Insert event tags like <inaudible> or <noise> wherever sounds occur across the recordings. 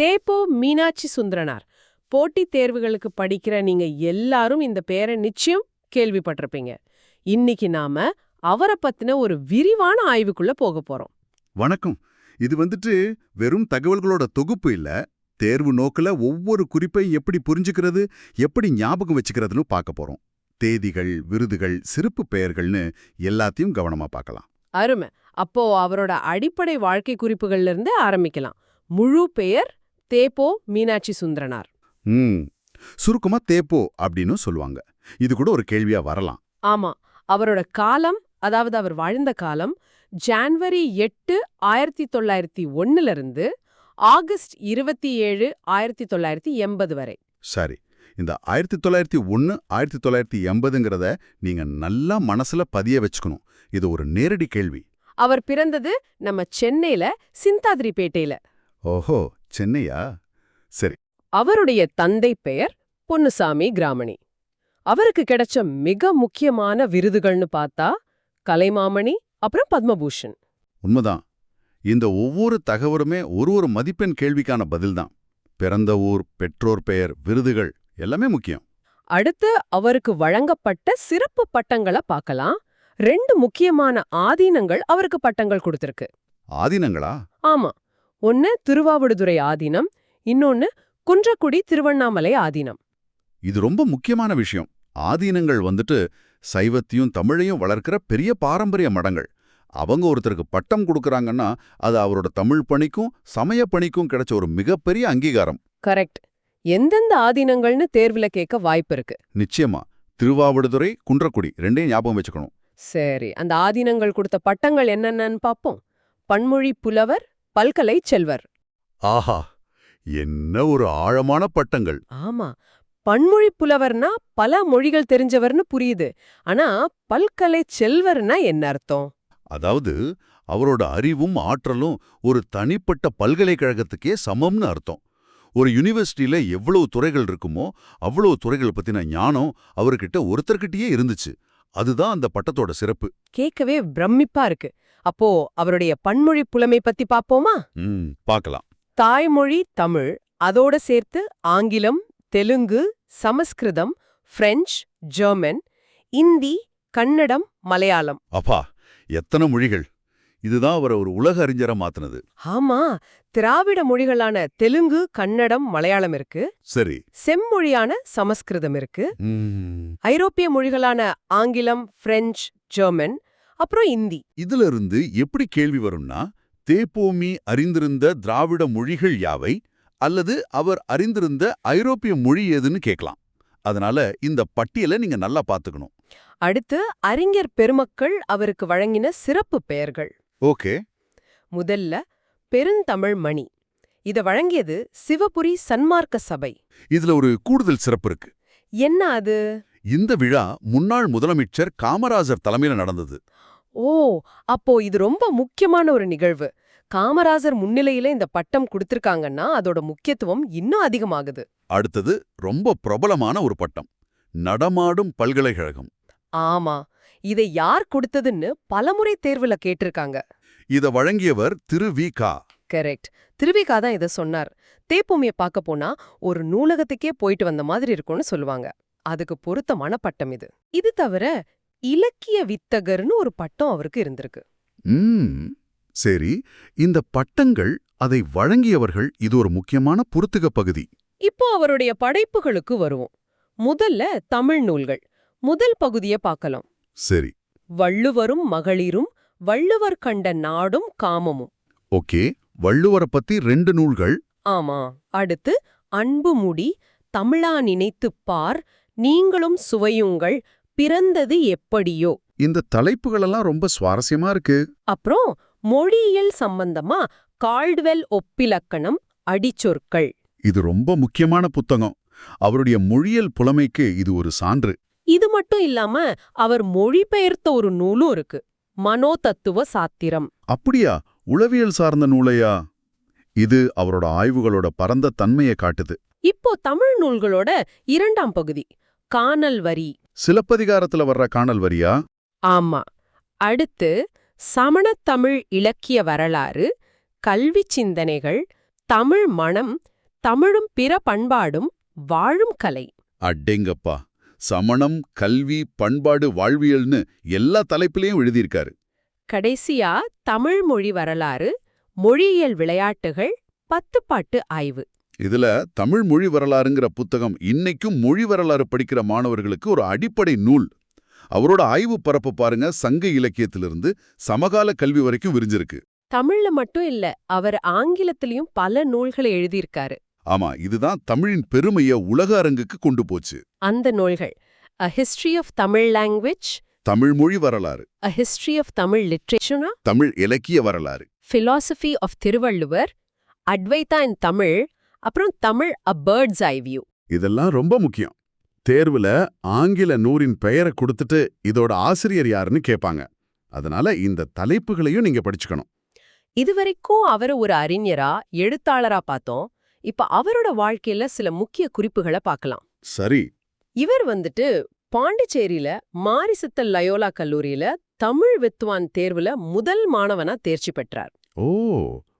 தேப்போ மீனாட்சி சுந்தரனார். போட்டித் தேர்வுகளுக்கு படிக்கிற நீங்க எல்லாரும் இந்த பேரை நிச்சயம் கேள்விப்பட்டிருப்பீங்க. இன்னைக்கு நாம அவரை பத்தின ஒரு விரிவான ஆய்வுக்குள்ள போக போறோம். வணக்கம். இது வந்துட்டு வெறும் தகவல்களோட தொகுப்பு இல்ல. தேர்வு நோக்குல ஒவ்வொரு குறிப்பை எப்படி புரிஞ்சுக்கிறது எப்படி ஞாபகம் வச்சுக்கிறதுன்னு பார்க்க போறோம். தேதிகள் விருதுகள் சிறப்பு பெயர்கள்னு எல்லாத்தையும் கவனமா பார்க்கலாம். அருமை. அப்போ அவரோட அடிப்படை வாழ்க்கை குறிப்புகள்ல இருந்து ஆரம்பிக்கலாம். முழு பெயர் தேப்போ மீனாட்சி சுந்தரனார். ம். சுருக்கமா தேப்போ அப்படின்னு சொல்லுவாங்க. இது கூட ஒரு கேள்வியா வரலாம். ஆமா. அவரோட காலம் அதாவது அவர் வாழ்ந்த காலம் ஜான்வரி எட்டு ஆயிரத்தி தொள்ளாயிரத்தி ஒன்னுல இருந்து ஆகஸ்ட் இருபத்தி ஏழு ஆயிரத்தி தொள்ளாயிரத்தி எண்பது வரை. சரி. இந்த ஆயிரத்தி தொள்ளாயிரத்தி ஒன்று ஆயிரத்தி தொள்ளாயிரத்தி எண்பதுங்கிறத நீங்க நல்லா மனசுல பதிய வச்சுக்கணும். இது ஒரு நேரடி கேள்வி. அவர் பிறந்தது நம்ம சென்னையில சிந்தாதிரிப்பேட்டையில. ஓஹோ சென்னையா? சரி. அவருடைய தந்தை பெயர் பொன்னுசாமி கிராமணி. அவருக்கு கிடைச்ச மிக முக்கியமான விருதுகள்னு பார்த்தா கலைமாமணி அப்புறம் பத்மபூஷன். உண்மைதான். இந்த ஒவ்வொரு தகவலுமே ஒரு ஒரு மதிப்பெண் கேள்விக்கான பதில்தான். பிறந்த ஊர் பெற்றோர் பெயர் விருதுகள் எல்லாமே முக்கியம். அடுத்து அவருக்கு வழங்கப்பட்ட சிறப்பு பட்டங்களை பார்க்கலாம். ரெண்டு முக்கியமான ஆதீனங்கள் அவருக்கு பட்டங்கள் கொடுத்திருக்கு. ஆதீனங்களா? ஆமா. ஒன்னு திருவாவடுதுறை ஆதீனம் இன்னொன்னு குன்றக்குடி திருவண்ணாமலை ஆதீனம். இது ரொம்ப முக்கியமான விஷயம். ஆதீனங்கள் வந்துட்டு சைவத்தையும் தமிழையும் வளர்க்கிற பெரிய பாரம்பரிய மடங்கள். அவங்க ஒருத்தருக்கு பட்டம் கொடுக்கறாங்கன்னா அது அவரோட தமிழ் பணிக்கும் சமய பணிக்கும் கிடைச்ச ஒரு மிகப்பெரிய அங்கீகாரம். கரெக்ட். எந்தெந்த ஆதீனங்கள்னு தேர்வுல கேட்க வாய்ப்பு இருக்கு? நிச்சயமா. திருவாவடுதுறை குன்றக்குடி ரெண்டையும் ஞாபகம் வச்சுக்கணும். சரி. அந்த ஆதீனங்கள் கொடுத்த பட்டங்கள் என்னென்னன்னு பாப்போம். பன்மொழி புலவர் பல்கலை செல்வர். ஆஹா என்ன ஒரு ஆழமான பட்டங்கள். ஆமா பன்மொழி புலவர்னா பல மொழிகள் தெரிஞ்சவர்னு புரியுது. ஆனா பல்கலை செல்வர்னா என்ன அர்த்தம்? அதாவது அவரோட அறிவும் ஆற்றலும் ஒரு தனிப்பட்ட பல்கலைக்கழகத்துக்கே சமம்னு அர்த்தம். ஒரு யூனிவர்சிட்டியில எவ்வளவு துறைகள் இருக்குமோ அவ்வளவு துறைகள் பத்தின ஞானம் அவர்கிட்ட ஒருத்தர்கிட்டயே இருந்துச்சு. அதுதான் அந்த பட்டத்தோட சிறப்பு. கேட்கவே பிரமிப்பா இருக்கு. அப்போ அவருடைய பன்மொழி புலமை பத்தி பாப்போமா? பார்க்கலாம் தாய்மொழி தமிழ் அதோட சேர்த்து ஆங்கிலம் தெலுங்கு சமஸ்கிருதம் பிரெஞ்சு ஜெர்மன் இந்தி கன்னடம் மலையாளம். அப்பா எத்தனை மொழிகள்? இதுதான் அவரை ஒரு உலக அறிஞரா மாத்துனது. ஆமா திராவிட மொழிகளான தெலுங்கு கன்னடம் மலையாளம் இருக்கு. சரி. செம்மொழியான சமஸ்கிருதம் இருக்கு. ஐரோப்பிய மொழிகளான ஆங்கிலம் பிரெஞ்சு ஜெர்மன் அப்புறம் இந்தி. இதுல இருந்து எப்படி கேள்வி வரும்னா தேப்போமி அறிந்திருந்த திராவிட மொழிகள் யாவை? அல்லது அவர் அறிந்திருந்த ஐரோப்பிய மொழி ஏதுன்னு கேட்கலாம். அதனால இந்த பட்டியலை நீங்க நல்லா பாத்துக்கணும் அடுத்து அறிஞர் பெருமக்கள் அவருக்கு வழங்கின சிறப்பு பெயர்கள். ஓகே. முதல்ல பெருந்தமிழ் மணி. இத வழங்கியது சிவபுரி சன்மார்க்க சபை. இதுல ஒரு கூடுதல் சிறப்பு இருக்கு. என்ன அது? இந்த விழா முன்னாள் முதலமைச்சர் காமராஜர் தலைமையில நடந்தது. ஓ அப்போ இது ரொம்ப முக்கியமான ஒரு நிகழ்வு. காமராஜர் முன்னிலையில இந்த பட்டம் கொடுத்திருக்காங்கன்னா அதோட முக்கியத்துவம் இன்னும் அதிகமாகுது. அடுத்தது ரொம்ப பிரபலமான ஒரு பட்டம் நடமாடும் பல்கலைக்கழகம். ஆமா இதை யார் கொடுத்ததுன்னு பலமுறை தேர்வுல கேட்டிருக்காங்க. இத வழங்கியவர் திரு வி. கா. கரெக்ட். திருவிகா தான் இதை சொன்னார். தேப்பூமிய பார்க்க போனா ஒரு நூலகத்துக்கே போயிட்டு வந்த மாதிரி இருக்கும்னு சொல்லுவாங்க. அதுக்கு பொருத்தமான பட்டம் இது. இது தவிர இலக்கிய வித்தகர்னு ஒரு பட்டம் அவருக்கு இருந்திருக்கு. சரி. இந்த பட்டங்கள் அதை வழங்கியவர்கள் இது ஒரு முக்கியமான பொருத்துக பகுதி. இப்போ அவருடைய படைப்புகளுக்கு வருவோம். முதல்ல தமிழ் நூல்கள். முதல் பகுதிய பார்க்கலாம். சரி. வள்ளுவரும் மகளிரும் வள்ளுவர் கண்ட நாடும் காமமும். ஓகே. வள்ளுவரை பத்தி ரெண்டு நூல்கள். ஆமா. அடுத்து அன்பு முடி தமிழா நினைத்துப் பார் நீங்களும் சுவையுங்கள் பிறந்தது எப்படியோ? இந்த தலைப்புகளெல்லாம் ரொம்ப சுவாரஸ்யமா இருக்கு. அப்புறம் மொழியியல் சம்பந்தமா கால்டுவெல் ஒப்பிலக்கணம் அடிச்சொற்கள். இது ரொம்ப முக்கியமான புத்தகம். அவருடைய மொழியல் புலமைக்கு இது ஒரு சான்று. இது மட்டும் இல்லாம அவர் மொழிபெயர்த்த ஒரு நூலும் இருக்கு. மனோதத்துவ சாத்திரம். அப்படியா? உளவியல் சார்ந்த நூலையா? இது அவரோட ஆய்வுகளோட பரந்த தன்மையை காட்டுது. இப்போ தமிழ் நூல்களோட இரண்டாம் பகுதி கானல் வரி. சிலப்பதிகாரத்துல வர்ற காணல் வரியா? ஆமா. அடுத்து சமணத்தமிழ் இலக்கிய வரலாறு கல்வி சிந்தனைகள் தமிழ் மணம் தமிழும் பிற பண்பாடும் வாழும் கலை. அடேங்கப்பா! சமணம் கல்வி பண்பாடு வாழ்வியல்னு எல்லா தலைப்பிலையும் எழுதியிருக்காரு. கடைசியா தமிழ் மொழி வரலாறு மொழியியல் விளையாட்டுகள் பத்துப்பாட்டு ஆய்வு. இதுல தமிழ் மொழி வரலாறுங்கிற புத்தகம் இன்னைக்கும் மொழி வரலாறு படிக்கிற மாணவர்களுக்கு ஒரு அடிப்படை நூல். அவரோட ஆய்வு பரப்பு பாருங்க சங்க இலக்கியத்திலிருந்து சமகால கல்வி வரைக்கும் விரிஞ்சிருக்கு. தமிழ்ல மட்டும் இல்ல அவர் ஆங்கிலத்திலயும் பல நூல்களை எழுதியிருக்காரு. ஆமா இதுதான் தமிழின் பெருமைய உலக அரங்குக்கு கொண்டு போச்சு. அந்த நூல்கள் a history of Tamil language Tamil மொழி வரலாறு. அ ஹிஸ்டரி ஆஃப் தமிழ் லிட்ரேச்சர்னா தமிழ் இலக்கிய வரலாறு. Philosophy of Thiruvalluvar Advaita in Tamil அப்புறம் Tamil a bird's eye view இதெல்லாம் ரொம்ப முக்கியம். தேர்வுல ஆங்கில நூறின் பெயரை கொடுத்துட்டு இதோட ஆசிரியர் யாருன்னு கேட்பாங்க அதனால இந்த தலைப்புகளையும் நீங்க படிச்சுக்கணும். இதுவரைக்கும் அவரை ஒரு அறிஞரா எழுத்தாளரா பார்த்தோம். இப்ப அவரோட வாழ்க்கையில சில முக்கிய குறிப்புகளை பார்க்கலாம். சரி. இவர் வந்துட்டு பாண்டிச்சேரியில மாரிசத்தல் லயோலா கல்லூரியில தமிழ் வித்வான் தேர்வுல முதல் மாணவனா தேர்ச்சி பெற்றார். ஓ.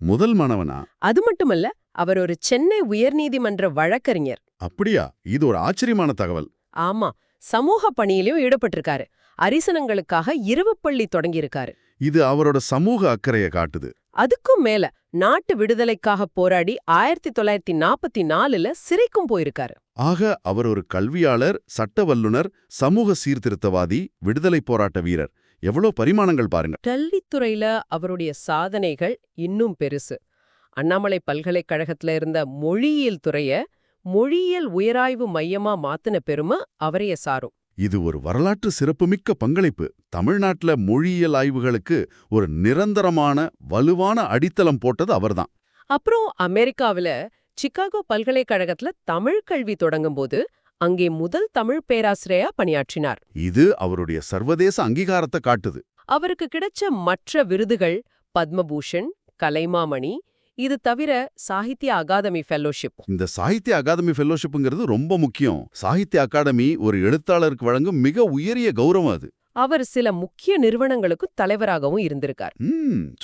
முதல் மாணவனா? அது மட்டுமல்ல அவர் ஒரு சென்னை உயர்நீதிமன்ற வழக்கறிஞர். அப்படியா? இது ஒரு ஆச்சரியமான தகவல். ஆமா சமூக பணியிலும் ஈடுபட்டிருக்காரு. அரிசனங்களுக்காக இரவு பள்ளி தொடங்கியிருக்காரு. இது அவரோட சமூக அக்கறையை காட்டுது. அதுக்கும் மேல நாட்டு விடுதலைக்காக போராடி ஆயிரத்தி தொள்ளாயிரத்தி நாற்பத்தி நாலுல சிறைக்கும் போயிருக்காரு. ஆக அவர் ஒரு கல்வியாளர் சட்ட வல்லுனர் சமூக சீர்திருத்தவாதி விடுதலை போராட்ட வீரர். எவ்வளோ பரிமாணங்கள் பாருங்க. கல்வித்துறையில அவருடைய சாதனைகள் இன்னும் பெருசு. அண்ணாமலை பல்கலைக்கழகத்துல இருந்த மொழியியல் துறைய மொழியியல் உயராய்வு மையமா மாத்தின பெருமை அவரைய சாரும். இது ஒரு வரலாற்று சிறப்புமிக்க பங்களிப்பு. தமிழ்நாட்டுல மொழியியல் ஆய்வுகளுக்கு ஒரு நிரந்தரமான வலுவான அடித்தளம் போட்டது அவர்தான். அப்புறம் அமெரிக்காவுல சிகாகோ பல்கலைக்கழகத்துல தமிழ் கல்வி தொடங்கும்போது அங்கே முதல் தமிழ் பேராசிரியரா பணியாற்றினார். இது அவருடைய சர்வதேச அங்கீகாரத்தை காட்டுது. அவருக்கு கிடைச்ச மற்ற விருதுகள் பத்மபூஷன் கலைமாமணி இது தவிர சாகித்ய அகாதமி ஃபெல்லோஷிப் இந்த சாகித்ய அகாதமி ஃபெல்லோஷிப்புங்கிறது ரொம்ப முக்கியம். சாகித்ய அகாடமி ஒரு எழுத்தாளருக்கு வழங்கும் மிக உயரிய கௌரவம் அது. அவர் சில முக்கிய நிறுவனங்களுக்கு தலைவராகவும் இருந்திருக்கார்.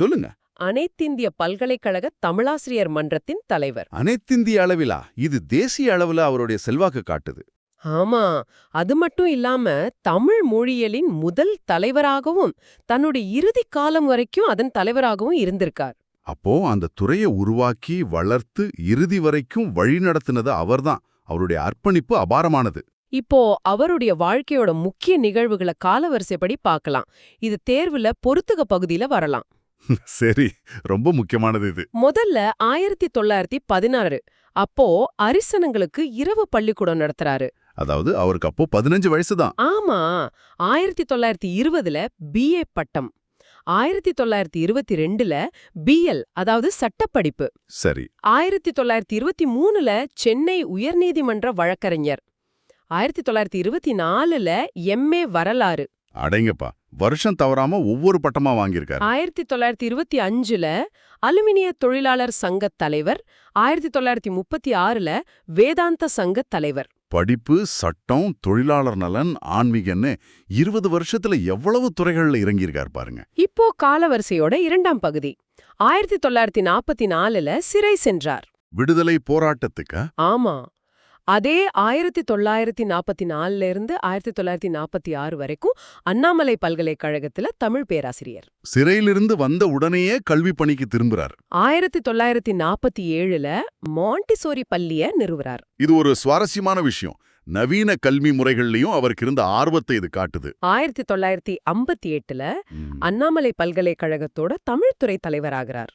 சொல்லுங்க. அனைத்திந்திய பல்கலைக்கழக தமிழாசிரியர் மன்றத்தின் தலைவர். அனைத்திந்திய அளவிலா? இது தேசிய அளவுல அவருடைய செல்வாக்கு காட்டுது. ஆமா அது மட்டும் இல்லாம தமிழ் மொழியியலின் முதல் தலைவராகவும் தன்னுடைய இறுதி காலம் வரைக்கும் அதன் தலைவராகவும் இருந்திருக்கார். அப்போ அந்த துறையை உருவாக்கி வளர்த்து இறுதி வரைக்கும் வழிநடத்தினது அவர்தான். அவருடைய அர்ப்பணிப்பு அபாரமானது. இப்போ அவருடைய வாழ்க்கையோட முக்கிய நிகழ்வுகளை காலவரிசைப்படி பார்க்கலாம். இது தேர்வுல பொறுத்துக பகுதியில வரலாம். <laughs> சரி ரொம்ப முக்கியமானது இது. முதல்ல ஆயிரத்தி தொள்ளாயிரத்தி பதினாறு அப்போ அரிசனங்களுக்கு இரவு பள்ளிக்கூடம் நடத்துறாரு. அதாவது அவருக்கு அப்போ பதினஞ்சு வயசுதான். ஆமா ஆயிரத்தி தொள்ளாயிரத்தி இருபதுல பிஏ பட்டம். ஆயிரத்தி தொள்ளாயிரத்தி இருபத்தி ரெண்டுல பிஎல் அதாவது சட்டப்படிப்பு. சரி. ஆயிரத்தி தொள்ளாயிரத்தி இருபத்தி மூணுல சென்னை உயர்நீதிமன்ற வழக்கறிஞர். ஆயிரத்தி தொள்ளாயிரத்தி இருபத்தி நாலுல எம்ஏ வரலாறு. அடைங்கப்பா வருஷம் தவறாம ஒவ்வொரு பட்டமா வாங்கியிருக்காரு. ஆயிரத்தி தொள்ளாயிரத்தி இருபத்தி அஞ்சுல அலுமினிய தொழிலாளர் சங்க தலைவர் ஆயிரத்தி தொள்ளாயிரத்தி முப்பத்தி ஆறுல வேதாந்த சங்க தலைவர். படிப்பு சட்டம் தொழிலாளர் நலன் ஆன்மீகன்னு இருபது வருஷத்துல எவ்வளவு துறைகள்ல இறங்கியிருக்கார் பாருங்க. இப்போ காலவரிசையோட இரண்டாம் பகுதி. ஆயிரத்தி தொள்ளாயிரத்தி நாற்பத்தி நாலுல சிறை சென்றார். விடுதலை போராட்டத்துக்கு? ஆமா. அதே ஆயிரத்தி தொள்ளாயிரத்தி நாற்பத்தி நாலுல இருந்து ஆயிரத்தி தொள்ளாயிரத்தி நாற்பத்தி ஆறு வரைக்கும் அண்ணாமலை பல்கலைக்கழகத்துல தமிழ் பேராசிரியர். சிறையிலிருந்து வந்த உடனேயே கல்வி பணிக்கு திரும்புறார். ஆயிரத்தி தொள்ளாயிரத்தி நாற்பத்தி ஏழுல மாண்டிசோரி பள்ளிய நிறுவுறார். இது ஒரு சுவாரஸ்யமான விஷயம். நவீன கல்வி முறைகள்லயும் அவருக்கு இருந்த ஆர்வத்தை இது காட்டுது. ஆயிரத்தி தொள்ளாயிரத்தி ஐம்பத்தி எட்டுல அண்ணாமலை பல்கலைக்கழகத்தோட தமிழ்துறை தலைவராகிறார்.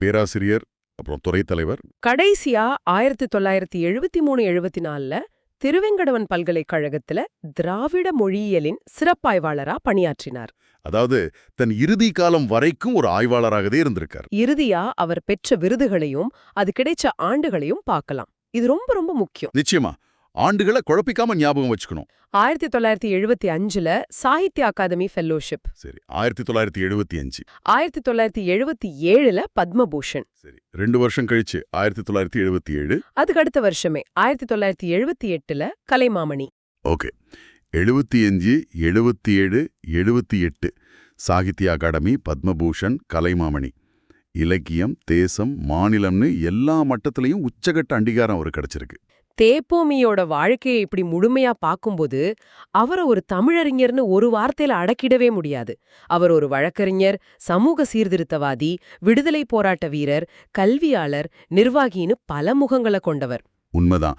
பேராசிரியர் அப்புறம் துறை தலைவர். கடைசியா ஆயிரத்தி தொள்ளாயிரத்தி எழுபத்தி மூணு எழுபத்தி நாலுல திருவெங்கடவன் பல்கலைக்கழகத்துல திராவிட மொழியியலின் சிறப்பாய்வாளரா பணியாற்றினார். அதாவது தன் இறுதி காலம் வரைக்கும் ஒரு ஆய்வாளராகவே இருந்திருக்கார். இறுதியா அவர் பெற்ற விருதுகளையும் அது கிடைச்ச ஆண்டுகளையும் பார்க்கலாம். இது ரொம்ப ரொம்ப முக்கியம். நிச்சயமா. ஆண்டுகளை குழப்பிக்காம ஞாபகம் வச்சுக்கணும். ஆயிரத்தி தொள்ளாயிரத்தி எழுபத்தி அஞ்சுல சாகித்ய அகாதமி ஃபெல்லோஷிப். சரி ஆயிரத்தி தொள்ளாயிரத்தி எழுபத்தி அஞ்சு ஆயிரத்தி தொள்ளாயிரத்தி எழுபத்தி ஏழுல பத்மபூஷன். சரி ரெண்டு வருஷம் கழிச்சு ஆயிரத்தி தொள்ளாயிரத்தி எழுபத்தி ஏழு அதுக்கு அடுத்த வருஷமே ஆயிரத்தி தொள்ளாயிரத்தி எழுபத்தி எட்டுல கலைமாமணி. ஓகே எழுபத்தி அஞ்சு எழுபத்தி ஏழு எழுபத்தி எட்டு சாகித்ய அகாடமி பத்மபூஷன் கலைமாமணி. இலக்கியம் தேசம் மாநிலம்னு எல்லா மட்டத்திலையும் உச்சகட்ட அங்கீகாரம் அவருக்கு கிடைச்சிருக்கு. தேப்போமியோட வாழ்க்கையை இப்படி முழுமையா பார்க்கும்போது அவரை ஒரு தமிழறிஞர்னு ஒரு வார்த்தையில அடக்கிடவே முடியாது. அவர் ஒரு வழக்கறிஞர் சமூக சீர்திருத்தவாதி விடுதலை போராட்ட வீரர் கல்வியாளர் நிர்வாகின்னு பல முகங்களை கொண்டவர். உண்மைதான்.